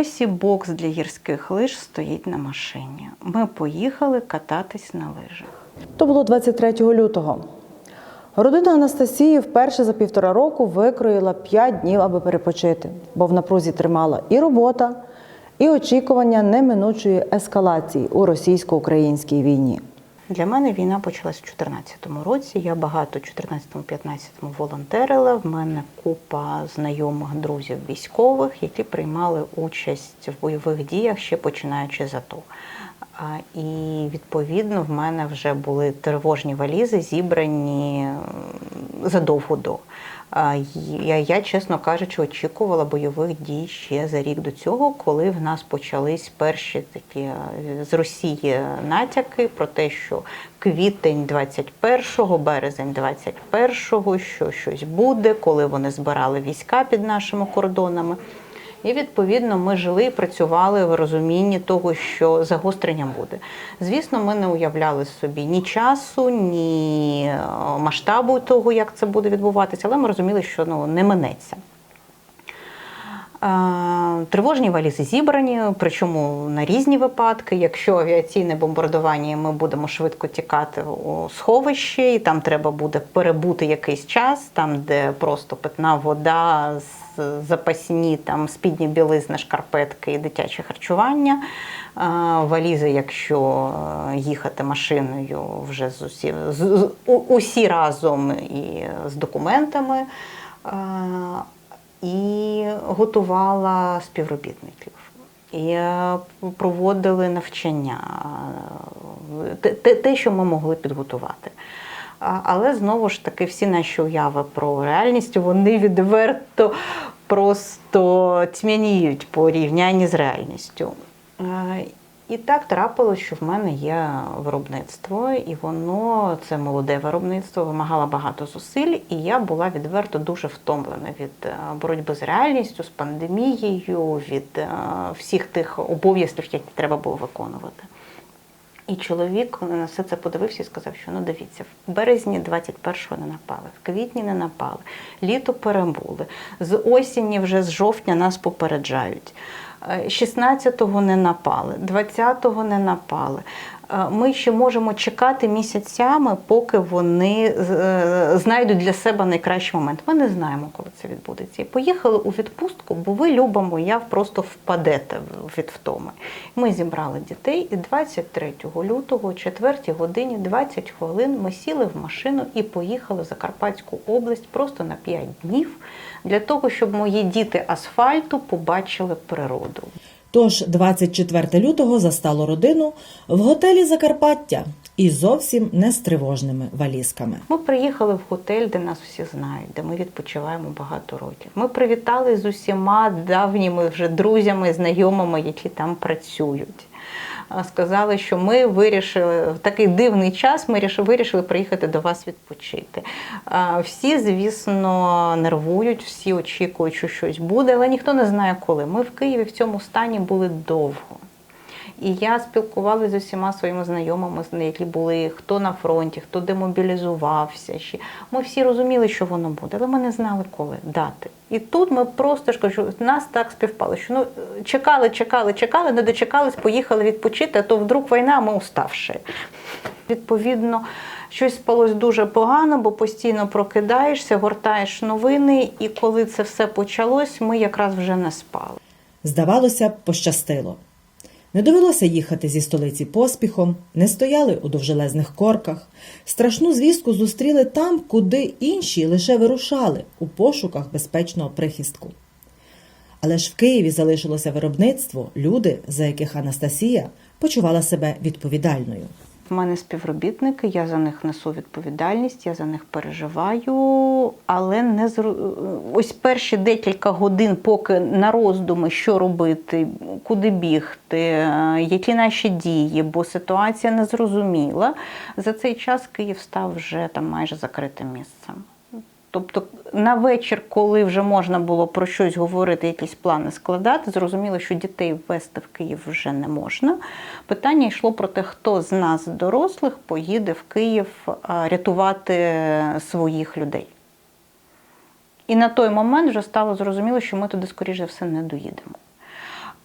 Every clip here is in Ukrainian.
досі бокс для гірських лиж стоїть на машині. Ми поїхали кататись на лижах. То було 23 лютого. Родина Анастасії вперше за півтора року викроїла 5 днів, аби перепочити, бо в напрузі тримала і робота, і очікування неминучої ескалації у російсько-українській війні. Для мене війна почалась у 2014 році. Я багато у 2014-2015 волонтерила. В мене купа знайомих друзів військових, які приймали участь в бойових діях ще починаючи з АТО. І відповідно в мене вже були тривожні валізи, зібрані задовго до. Я, я, чесно кажучи, очікувала бойових дій ще за рік до цього, коли в нас почались перші такі е, з Росії натяки про те, що квітень 21-го, березень 21-го, що щось буде, коли вони збирали війська під нашими кордонами. І відповідно ми жили і працювали в розумінні того, що загострення буде. Звісно, ми не уявляли собі ні часу, ні е, масштабу того, як це буде відбуватися, але ми розуміли, що ну не минеться. Тривожні валізи зібрані, причому на різні випадки. Якщо авіаційне бомбардування, ми будемо швидко тікати у сховище, і там треба буде перебути якийсь час, там, де просто питна вода, запасні там спідні білизни, шкарпетки і дитяче харчування. Валізи, якщо е, їхати машиною вже з усі, з- усі разом і з документами. Е, і готувала співробітників. І е, проводили навчання, е, те- те, що ми могли підготувати. Але знову ж таки, всі наші уяви про реальність вони відверто просто тьмяніють по рівнянні з реальністю. І так трапилось, що в мене є виробництво, і воно це молоде виробництво, вимагало багато зусиль, і я була відверто дуже втомлена від е, боротьби з реальністю, з пандемією, від е, всіх тих обов'язків, які треба було виконувати. І чоловік на все це подивився і сказав, що ну дивіться, в березні 21-го не напали, в квітні не напали, літо перебули, з осені вже з жовтня нас попереджають. Е, 16-го не напали, 20-го не напали. Е, Ми ще можемо чекати місяцями, поки вони е, знайдуть для себе найкращий момент. Ми не знаємо, коли це відбудеться. І поїхали у відпустку, бо ви, люба моя, просто впадете від втоми. Ми зібрали дітей, і 23 лютого, о 4 годині 20 хвилин ми сіли в машину і поїхали в Закарпатську область просто на 5 днів для того, щоб мої діти асфальту побачили природу. Тож 24 лютого застало родину в готелі Закарпаття і зовсім не з тривожними валізками. Ми приїхали в готель, де нас всі знають, де ми відпочиваємо багато років. Ми привітали з усіма давніми вже друзями, знайомими, які там працюють. Сказали, що ми вирішили в такий дивний час. Ми ріш- вирішили приїхати до вас відпочити. Всі, звісно, нервують, всі очікують, що щось буде, але ніхто не знає коли. Ми в Києві в цьому стані були довго. І я спілкувалася з усіма своїми знайомими, які були хто на фронті, хто демобілізувався. Ще. Ми всі розуміли, що воно буде, але ми не знали, коли дати. І тут ми просто ж кажу, нас так співпало, що ну чекали, чекали, чекали, не дочекались, поїхали відпочити, а то вдруг війна, а ми уставши. Відповідно, щось спалось дуже погано, бо постійно прокидаєшся, гортаєш новини, і коли це все почалось, ми якраз вже не спали. Здавалося пощастило. Не довелося їхати зі столиці поспіхом, не стояли у довжелезних корках. Страшну звістку зустріли там, куди інші лише вирушали у пошуках безпечного прихистку. Але ж в Києві залишилося виробництво, люди, за яких Анастасія почувала себе відповідальною. В мене співробітники, я за них несу відповідальність, я за них переживаю, але не зру... ось перші декілька годин, поки на роздуми, що робити, куди бігти, які наші дії, бо ситуація незрозуміла. За цей час Київ став вже там майже закритим місцем. Тобто на вечір, коли вже можна було про щось говорити, якісь плани складати, зрозуміло, що дітей ввести в Київ вже не можна. Питання йшло про те, хто з нас, дорослих, поїде в Київ рятувати своїх людей. І на той момент вже стало зрозуміло, що ми туди, скоріш за все, не доїдемо.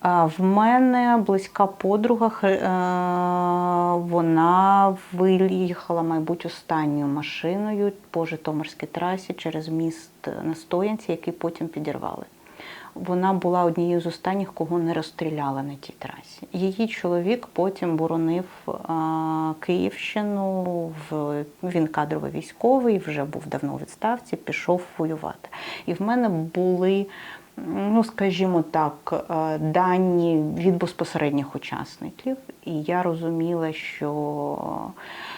В мене близька подруга, е, вона виїхала, мабуть, останньою машиною по Житомирській трасі через міст на Стоянці, який потім підірвали. Вона була однією з останніх, кого не розстріляли на тій трасі. Її чоловік потім боронив Київщину. Він кадровий військовий, вже був давно у відставці, пішов воювати. І в мене були, ну скажімо так, е, дані від безпосередніх учасників. І я розуміла, що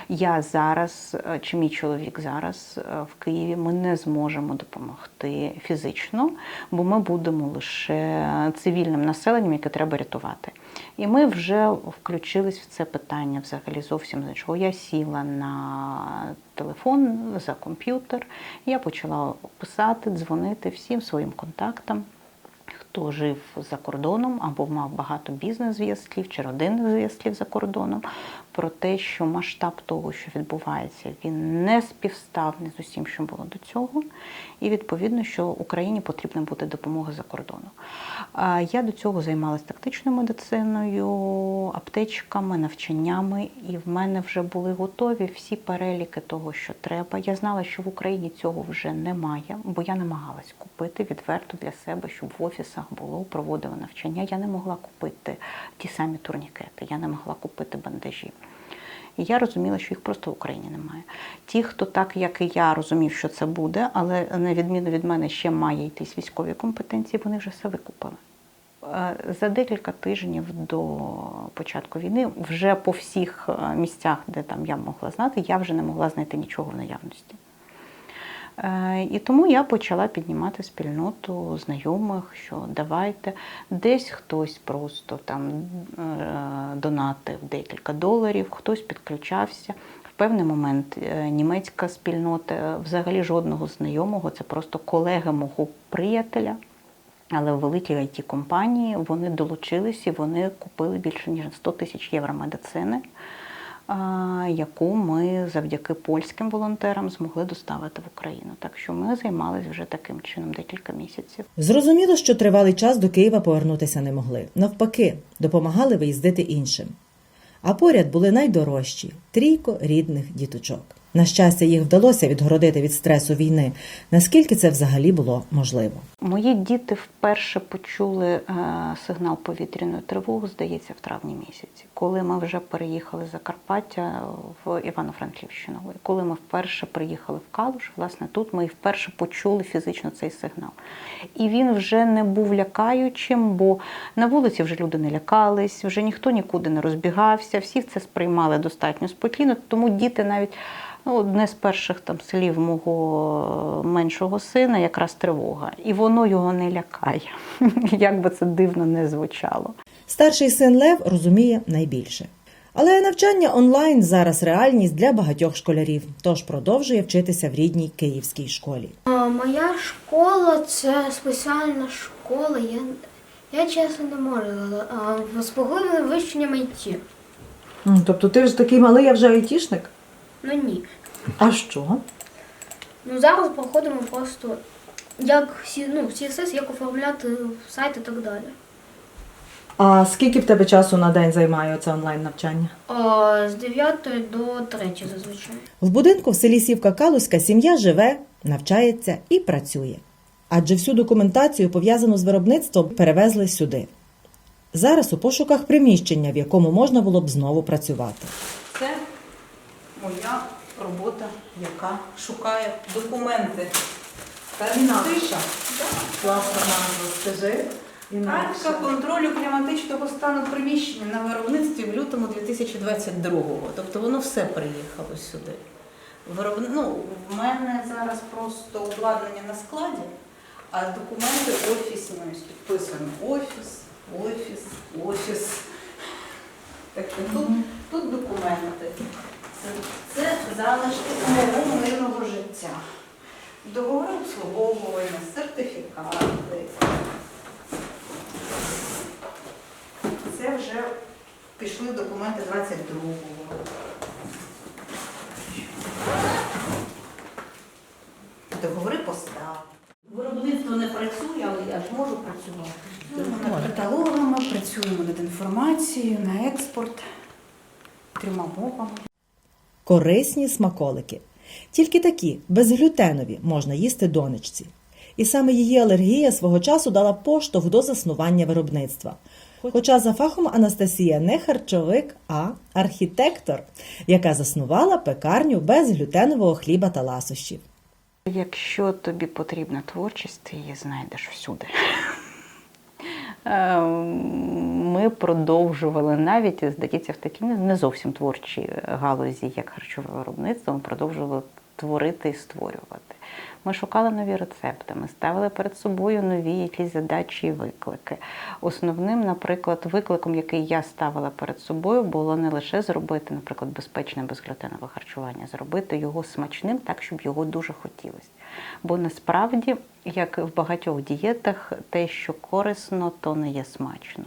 я зараз, е, чи мій чоловік зараз е, в Києві, ми не зможемо допомогти фізично, бо ми будемо лише цивільним населенням, яке треба рятувати. І ми вже включились в це питання взагалі зовсім з іншого. Я сіла на телефон за комп'ютер, я почала писати, дзвонити всім своїм контактам хто жив за кордоном або мав багато бізнес-зв'язків чи родинних зв'язків за кордоном, про те, що масштаб того, що відбувається, він не співставний з усім, що було до цього, і відповідно, що Україні потрібна буде допомога за кордоном. А Я до цього займалася тактичною медициною, аптечками, навчаннями, і в мене вже були готові всі переліки того, що треба. Я знала, що в Україні цього вже немає, бо я намагалась купити відверто для себе, щоб в офісах було, проводили навчання. Я не могла купити ті самі турнікети, я не могла купити бандажі. І я розуміла, що їх просто в Україні немає. Ті, хто так, як і я, розумів, що це буде, але на відміну від мене ще має йтись військові компетенції, вони вже все викупили. Е, За декілька тижнів до початку війни, вже по всіх е, місцях, де там я могла знати, я вже не могла знайти нічого в наявності. Е, І тому я почала піднімати спільноту знайомих, що давайте десь хтось просто там е, донатив декілька доларів, хтось підключався. В певний момент е, німецька спільнота, взагалі жодного знайомого, це просто колеги мого приятеля. Але великі it компанії вони долучились і вони купили більше ніж 100 тисяч євро медицини, яку ми завдяки польським волонтерам змогли доставити в Україну. Так що ми займалися вже таким чином декілька місяців. Зрозуміло, що тривалий час до Києва повернутися не могли. Навпаки, допомагали виїздити іншим. А поряд були найдорожчі трійко рідних діточок. На щастя, їх вдалося відгородити від стресу війни. Наскільки це взагалі було можливо? Мої діти вперше почули е, сигнал повітряної тривоги, здається, в травні місяці, коли ми вже переїхали з Закарпаття в Івано-Франківщину. Коли ми вперше приїхали в Калуш, власне, тут ми вперше почули фізично цей сигнал. І він вже не був лякаючим, бо на вулиці вже люди не лякались, вже ніхто нікуди не розбігався, всі це сприймали достатньо спокійно, тому діти навіть. Ну, одне з перших там слів мого меншого сина якраз тривога, і воно його не лякає, як би це дивно не звучало. Старший син Лев розуміє найбільше. Але навчання онлайн зараз реальність для багатьох школярів, тож продовжує вчитися в рідній київській школі. Моя школа це спеціальна школа. Я, я чесно не можу. а, З поглибленим вивченням IT. Тобто ти ж такий малий, я вже айтішник? Ну ні. А що? Ну зараз проходимо просто як всі, ну, CSS, як оформляти сайт і так далі. А скільки в тебе часу на день займає це онлайн навчання? А, з 9 до 3 зазвичай. В будинку в селі Сівка Калуська сім'я живе, навчається і працює. Адже всю документацію, пов'язану з виробництвом, перевезли сюди. Зараз у пошуках приміщення, в якому можна було б знову працювати. Це моя робота, яка шукає документи. Інакша. Класна назва, скажи. Картка контролю кліматичного стану приміщення на виробництві в лютому 2022-го. Тобто воно все приїхало сюди. Вироб... Ну, в мене зараз просто обладнання на складі, а документи офісні ось підписано офіс, офіс, офіс. Так тут, тут документи. Це, залишки мого мирного життя. Договори обслуговування, сертифікати. Це вже пішли документи 22-го. Договори постав. Виробництво не працює, але я ж можу працювати. Над каталогами Працюємо над інформацією на експорт трьома мовами. Корисні смаколики. Тільки такі, безглютенові, можна їсти донечці. І саме її алергія свого часу дала поштовх до заснування виробництва. Хоча за фахом Анастасія не харчовик, а архітектор, яка заснувала пекарню безглютенового хліба та ласощів. Якщо тобі потрібна творчість, ти її знайдеш всюди. Ем, Ми продовжували навіть, здається, в такій не зовсім творчій галузі, як харчове виробництво, ми продовжували творити і створювати. Ми шукали нові рецепти, ми ставили перед собою нові якісь задачі і виклики. Основним, наприклад, викликом, який я ставила перед собою, було не лише зробити, наприклад, безпечне безглютенове харчування, зробити його смачним так, щоб його дуже хотілося. Бо насправді, як в багатьох дієтах, те, що корисно, то не є смачно.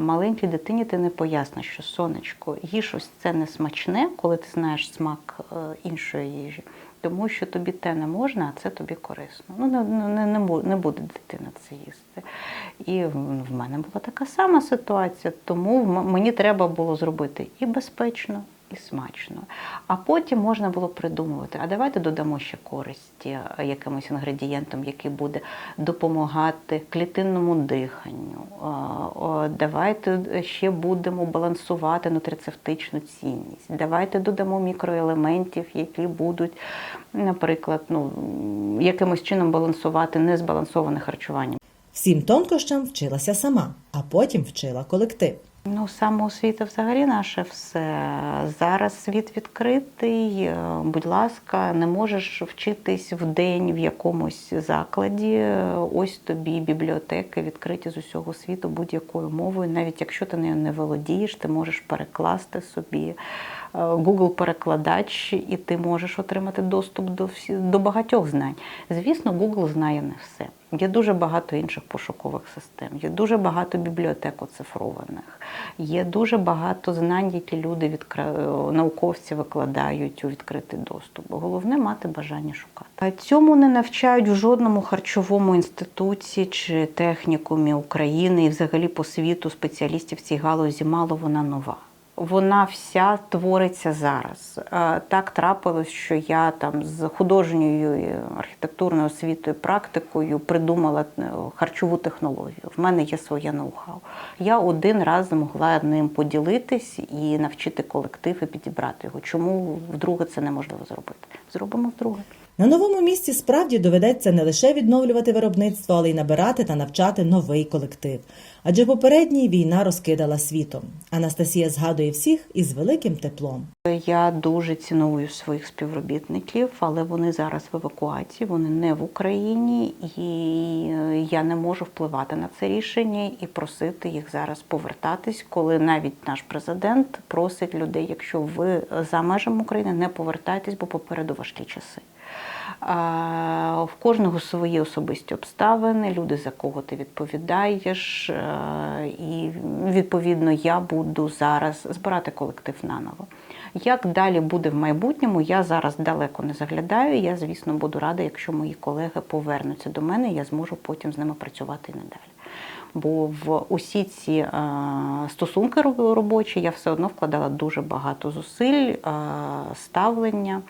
Маленькій дитині ти не поясниш, що сонечко, їж ось це не смачне, коли ти знаєш смак е, іншої їжі. Тому що тобі те не можна, а це тобі корисно. Ну не, не, не, бу- не буде дитина це їсти. І в мене була така сама ситуація, тому мені треба було зробити і безпечно, і смачно. А потім можна було придумувати, а давайте додамо ще користі е, якимось інгредієнтом, який буде допомагати клітинному диханню. Е, Давайте ще будемо балансувати нутрицептичну цінність. Давайте додамо мікроелементів, які будуть, наприклад, ну, якимось чином балансувати незбалансоване харчування. Всім тонкощам вчилася сама, а потім вчила колектив. Ну, самоосвіта взагалі наше все. Зараз світ відкритий. Е, Будь ласка, не можеш вчитись в день в якомусь закладі. Ось тобі бібліотеки відкриті з усього світу будь-якою мовою. Навіть якщо ти нею не володієш, ти можеш перекласти собі е, Google перекладач, і ти можеш отримати доступ до всі до багатьох знань. Звісно, Google знає не все. Є дуже багато інших пошукових систем, є дуже багато бібліотек оцифрованих, є дуже багато знань, які люди відкра... науковці викладають у відкритий доступ. Головне мати бажання шукати. Цьому не навчають в жодному харчовому інституті чи технікумі України і взагалі по світу спеціалістів в цій галузі мало вона нова. Вона вся твориться зараз. Так трапилось, що я там з художньою архітектурною освітою, практикою придумала е, харчову технологію. В мене є своє ноу-хау. Я один раз змогла ним поділитись і навчити колектив і підібрати його. Чому вдруге це неможливо зробити? Зробимо вдруге. На новому місці справді доведеться не лише відновлювати виробництво, але й набирати та навчати новий колектив. Адже попередній війна розкидала світом. Анастасія згадує всіх із великим теплом. Я дуже ціную своїх співробітників, але вони зараз в евакуації, вони не в Україні, і е, я не можу впливати на це рішення і просити їх зараз повертатись, коли навіть наш президент просить людей, якщо ви за межами України, не повертайтесь, бо попереду важкі часи. В кожного свої особисті обставини, люди, за кого ти відповідаєш. е, І відповідно я буду зараз збирати колектив наново. Як далі буде в майбутньому, я зараз далеко не заглядаю. Я, звісно, буду рада, якщо мої колеги повернуться до мене, я зможу потім з ними працювати і надалі. Бо в усі ці е, стосунки робочі я все одно вкладала дуже багато зусиль, е, ставлення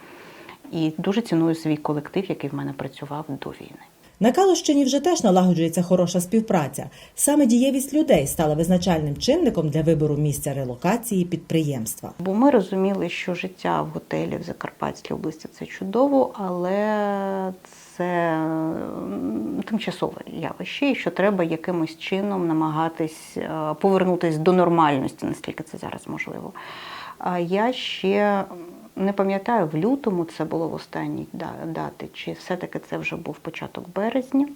і дуже ціную свій колектив, який в мене працював до війни. На Калущині вже теж налагоджується хороша співпраця. Саме дієвість людей стала визначальним чинником для вибору місця релокації підприємства. Бо ми розуміли, що життя в готелі в Закарпатській області це чудово, але це тимчасове явище, і що треба якимось чином намагатись е, повернутися до нормальності, наскільки це зараз можливо. А я ще не пам'ятаю, в лютому це було в останній дати, чи все-таки це вже був початок березня.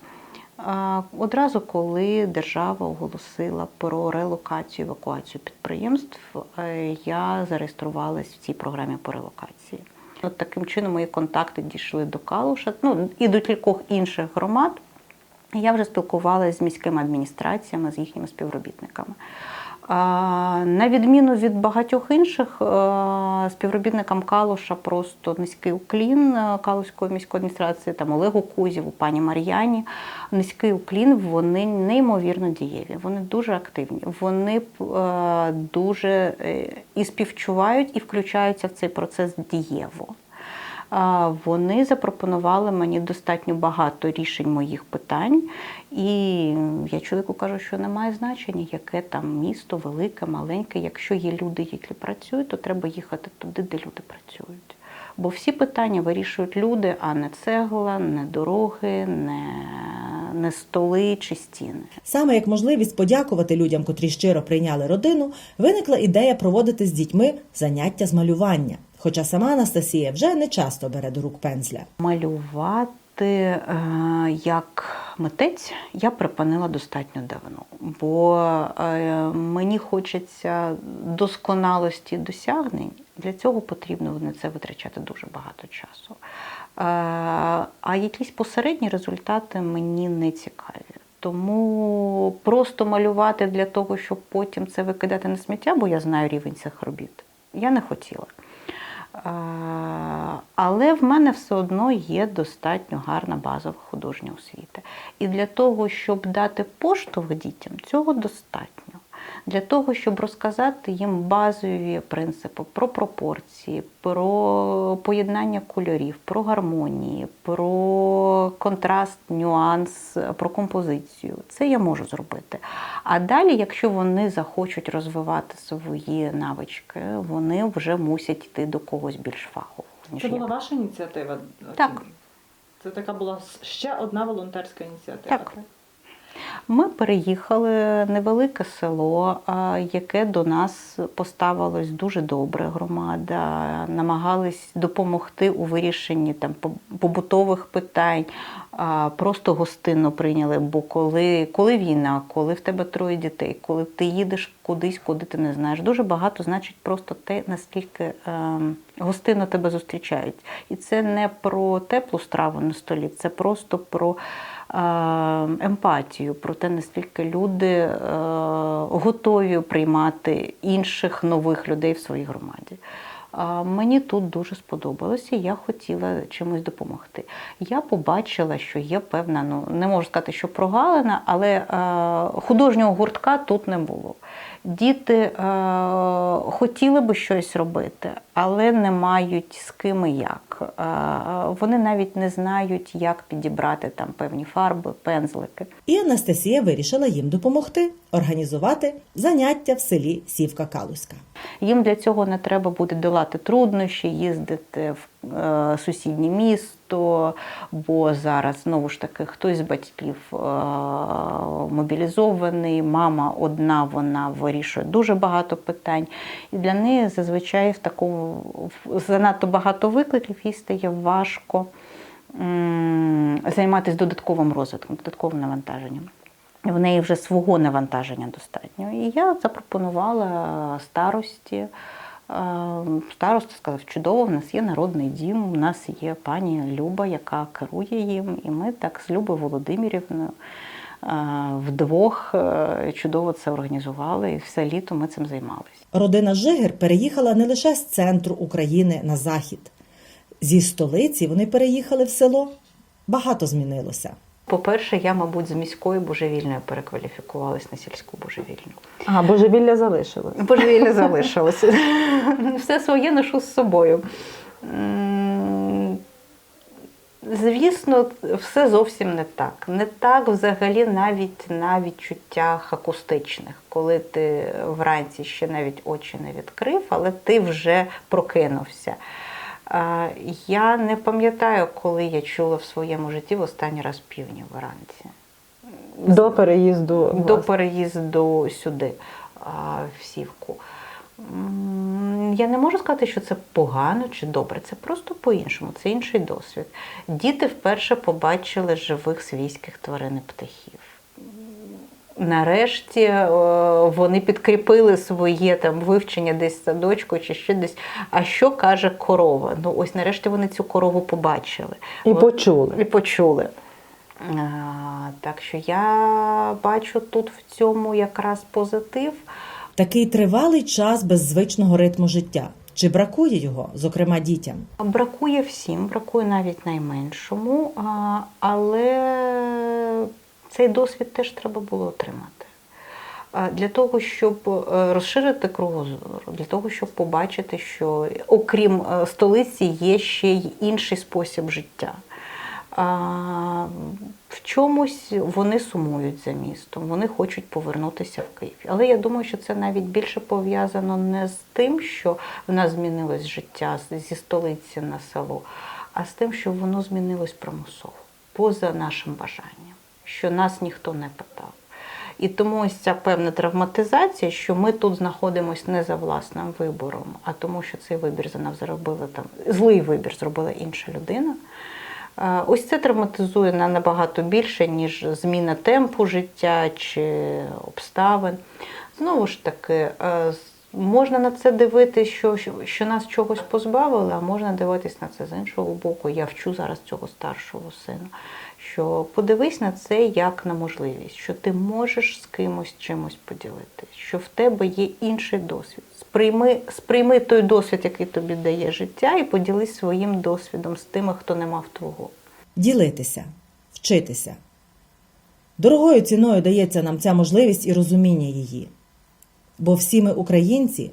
Одразу, коли держава оголосила про релокацію, евакуацію підприємств, е, я зареєструвалась в цій програмі по релокації. От таким чином мої контакти дійшли до Калуша, ну і до кількох інших громад. Я вже спілкувалася з міськими адміністраціями, з їхніми співробітниками. На відміну від багатьох інших, е, співробітникам Калуша просто низький уклін е, Калуської міської адміністрації, там Олегу Кузєву, пані Мар'яні. Низький уклін, вони неймовірно дієві, вони дуже активні, вони е, дуже і співчувають, і включаються в цей процес дієво. Вони запропонували мені достатньо багато рішень моїх питань, і я чоловіку кажу, що немає значення, яке там місто, велике, маленьке. Якщо є люди, які працюють, то треба їхати туди, де люди працюють. Бо всі питання вирішують люди, а не цегла, не дороги, не, не столи чи стіни. Саме як можливість подякувати людям, котрі щиро прийняли родину, виникла ідея проводити з дітьми заняття з малювання. Хоча сама Анастасія вже не часто бере до рук пензля. Малювати е, як митець я припинила достатньо давно, бо е, мені хочеться досконалості досягнень. Для цього потрібно на це витрачати дуже багато часу. Е, а якісь посередні результати мені не цікаві. Тому просто малювати для того, щоб потім це викидати на сміття, бо я знаю рівень цих робіт, я не хотіла. Але в мене все одно є достатньо гарна базова художня освіта. І для того, щоб дати поштовх дітям, цього достатньо. Для того, щоб розказати їм базові принципи про пропорції, про поєднання кольорів, про гармонії, про контраст, нюанс, про композицію. Це я можу зробити. А далі, якщо вони захочуть розвивати свої навички, вони вже мусять йти до когось більш фахового. Це була ваша ініціатива? Так. Це така була ще одна волонтерська ініціатива. Так. Ми переїхали невелике село, яке до нас поставилось дуже добре. Громада намагались допомогти у вирішенні там побутових питань. Просто гостинно прийняли. Бо коли, коли війна, коли в тебе троє дітей, коли ти їдеш кудись, куди ти не знаєш, дуже багато значить просто те, наскільки е, гостинно тебе зустрічають. І це не про теплу страву на столі, це просто про емпатію, про те, наскільки люди е, готові приймати інших нових людей в своїй громаді. Мені тут дуже сподобалося, я хотіла чимось допомогти. Я побачила, що є певна, ну не можу сказати, що прогалина, але е, художнього гуртка тут не було. Діти е, хотіли би щось робити, але не мають з ким і як. Е, вони навіть не знають, як підібрати там певні фарби, пензлики. І Анастасія вирішила їм допомогти організувати заняття в селі Сівка Калуська. Їм для цього не треба буде долати труднощі, їздити в е, сусіднє місто, бо зараз знову ж таки хтось з батьків е, мобілізований, мама одна, вона вирішує дуже багато питань. І для неї зазвичай в такому занадто багато викликів їй стає важко займатися додатковим розвитком, додатковим навантаженням. В неї вже свого навантаження достатньо. І я запропонувала старості. Е, Староста сказав, чудово, в нас є народний дім, у нас є пані Люба, яка керує їм. І ми так з Любою Володимирівною е, вдвох е, чудово це організували, і все літо ми цим займалися. Родина Жигер переїхала не лише з центру України на захід. Зі столиці вони переїхали в село. Багато змінилося. По-перше, я, мабуть, з міської божевільної перекваліфікувалась на сільську божевільну. А божевілля залишилось. Божевілля залишилося. Все своє ношу з собою. Звісно, все зовсім не так. Не так взагалі навіть на відчуттях акустичних, коли ти вранці ще навіть очі не відкрив, але ти вже прокинувся. Я не пам'ятаю, коли я чула в своєму житті в останній раз півні вранці До переїзду. до переїзду сюди, в Сівку. Я не можу сказати, що це погано чи добре. Це просто по-іншому, це інший досвід. Діти вперше побачили живих свійських тварин і птахів. Нарешті е, вони підкріпили своє там вивчення десь садочку чи ще десь. А що каже корова? Ну ось нарешті вони цю корову побачили. І От- почули. і почули. А, Так що я бачу тут в цьому якраз позитив. Такий тривалий час без звичного ритму життя. Чи бракує його, зокрема дітям? Бракує всім, бракує навіть найменшому, але цей досвід теж треба було отримати. Для того, щоб е, розширити кругозору, для того, щоб побачити, що окрім е, столиці є ще й інший спосіб життя. В чомусь вони сумують за містом, вони хочуть повернутися в Київ. Але я думаю, що це навіть більше пов'язано не з тим, що в нас змінилось життя зі столиці на село, а з тим, що воно змінилось примусово, поза нашим бажанням, що нас ніхто не питав. І тому ось ця певна травматизація, що ми тут знаходимося не за власним вибором, а тому, що цей вибір за нас зробила там злий вибір зробила інша людина. Е, Ось це травматизує на набагато більше, ніж зміна темпу життя чи обставин. Знову ж таки, е, можна на це дивитися, що, що, нас чогось позбавили, а можна дивитись на це з іншого боку. Я вчу зараз цього старшого сина. Що подивись на це як на можливість, що ти можеш з кимось чимось поділитись, що в тебе є інший досвід. Сприйми, сприйми той досвід, який тобі дає життя, і поділись своїм досвідом з тими, хто не мав твого. Ділитися, вчитися. Дорогою ціною дається нам ця можливість і розуміння її. Бо всі ми українці,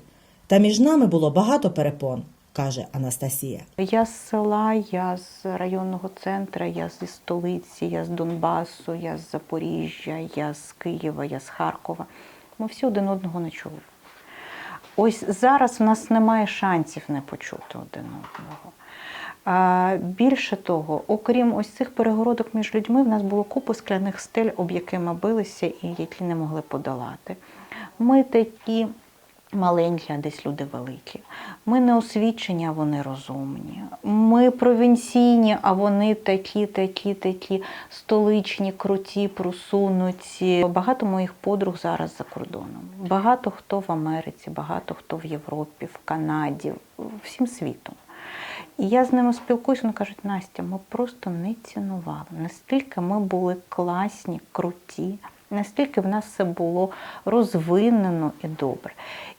та між нами було багато перепон, каже Анастасія. Я з села, я з районного центру, я зі столиці, я з Донбасу, я з Запоріжжя, я з Києва, я з Харкова. Ми всі один одного не чули. Ось зараз в нас немає шансів не почути один одного. А, більше того, окрім ось цих перегородок між людьми, в нас було купа скляних стель, об які ми билися і які не могли подолати. Ми такі маленькі, а десь люди великі. Ми не освічені, а вони розумні. Ми провінційні, а вони такі, такі, такі столичні, круті, просунуті. Багато моїх подруг зараз за кордоном. Багато хто в Америці, багато хто в Європі, в Канаді, всім світом. І я з ними спілкуюся, вони кажуть, Настя, ми просто не цінували. Настільки ми були класні, круті, настільки в нас все було розвинено і добре.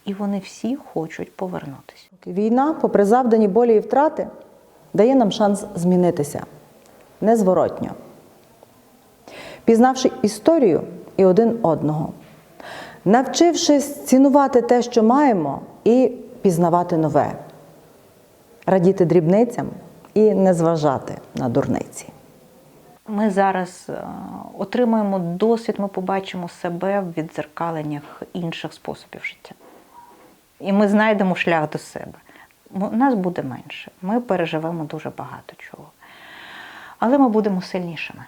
І вони всі хочуть повернутися. Війна, попри завдані болі і втрати, дає нам шанс змінитися незворотньо. Пізнавши історію і один одного, навчившись цінувати те, що маємо, і пізнавати нове, радіти дрібницям і не зважати на дурниці. Ми зараз е, отримуємо досвід, ми побачимо себе в відзеркаленнях інших способів життя. І ми знайдемо шлях до себе. Нас буде менше. Ми переживемо дуже багато чого. Але ми будемо сильнішими.